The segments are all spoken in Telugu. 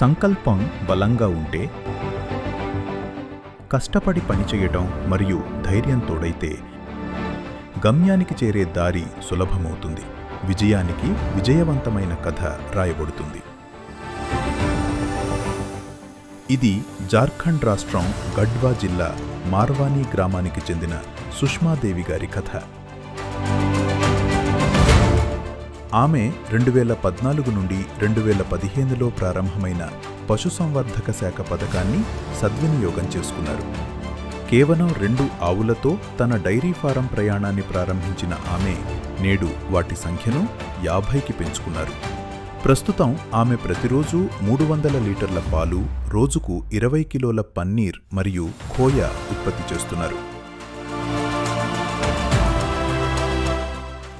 సంకల్పం బలంగా ఉంటే కష్టపడి పనిచేయటం మరియు ధైర్యం తోడైతే గమ్యానికి చేరే దారి సులభమవుతుంది. విజయానికి విజయవంతమైన కథ రాయబడుతుంది. ఇది జార్ఖండ్ రాష్ట్రం గడ్వా జిల్లా మార్వానీ గ్రామానికి చెందిన సుష్మాదేవి గారి కథ. ఆమె రెండు వేల పద్నాలుగు నుండి రెండు వేల పదిహేనులో ప్రారంభమైన పశుసంవర్ధక శాఖ పథకాన్ని సద్వినియోగం చేసుకున్నారు. కేవలం రెండు ఆవులతో తన డైరీ ఫారం ప్రయాణాన్ని ప్రారంభించిన ఆమె నేడు వాటి సంఖ్యను యాభైకి పెంచుకున్నారు. ప్రస్తుతం ఆమె ప్రతిరోజు మూడు వందల లీటర్ల పాలు రోజుకు ఇరవై కిలోల పన్నీర్ మరియు ఖోయా ఉత్పత్తి చేస్తున్నారు.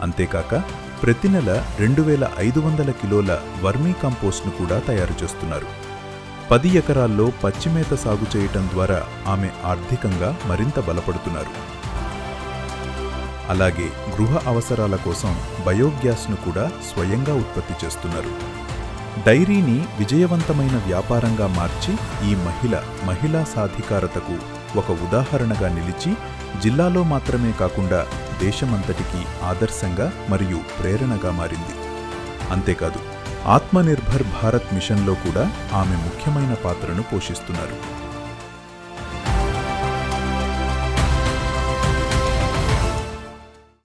అంతేకాక ప్రతి నెల రెండు వేల ఐదు వందల కిలోల వర్మీ కంపోస్ట్ను కూడా తయారు చేస్తున్నారు. పది ఎకరాల్లో పచ్చిమేత సాగు చేయటం ద్వారా ఆమె ఆర్థికంగా మరింత బలపడుతున్నారు. అలాగే గృహ అవసరాల కోసం బయోగ్యాస్ను కూడా స్వయంగా ఉత్పత్తి చేస్తున్నారు. డైరీని విజయవంతమైన వ్యాపారంగా మార్చి ఈ మహిళ మహిళా సాధికారతకు ఒక ఉదాహరణగా నిలిచి జిల్లాలో మాత్రమే కాకుండా దేశమంతటికీ ఆదర్శంగా మరియు ప్రేరణగా మారింది. అంతేకాదు ఆత్మనిర్భర్ భారత్ మిషన్లో కూడా ఆమె ముఖ్యమైన పాత్రను పోషిస్తున్నారు.